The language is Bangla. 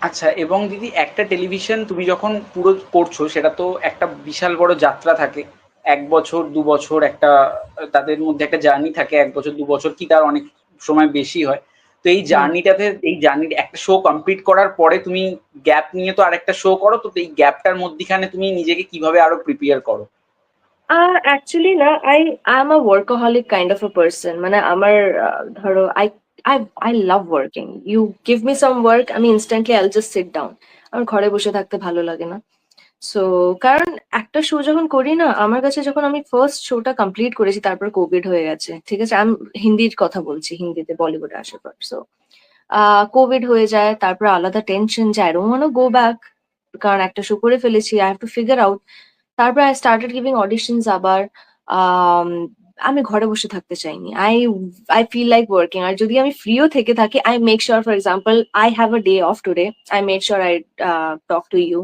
আচ্ছা এবং দিদি একটা টেলিভিশন তুমি যখন পুরো করছ সেটা তো একটা বিশাল বড় যাত্রা থাকে। এক বছর দু বছর একটা তাদের মধ্যে একটা জার্নি থাকে এক বছর দু বছর কি তার অনেক সময় বেশি হয়। তো এই জার্নিটাতে এই জার্নি একটা শো কমপ্লিট করার পরে তুমি গ্যাপ নিয়ে তো আরেকটা শো করো তো এই গ্যাপটার মধ্যখানে তুমি নিজেকে কীভাবে আরও প্রিপেয়ার করো? অ্যাকচুয়ালি না I I am a workaholic kind of a person মানে আমার ধরো I I I love working you give me some work আমি instantly I just sit down আমার ঘরে বসে থাকতে ভালো লাগে না। সো কারণ একটা শো যখন করি না, আমার কাছে যখন আমি ফার্স্ট শোটা কমপ্লিট করেছি, তারপর কোভিড হয়ে গেছে, ঠিক আছে? আমি হিন্দির কথা বলছি, হিন্দিতে বলিউডে আসার পর। সো কোভিড হয়ে যায়, তারপর আলাদা টেনশন যে I don't want go back কারণ একটা শো করে ফেলেছি I have to figure out তারপর আই স্টার্টেড গিভিং অডিশনস আবার আমি ঘরে বসে থাকতে চাইনি। I I feel like working আর যদি আমি ফ্রিও থেকে থাকি I make sure for example I have a day off today I make sure I talk to you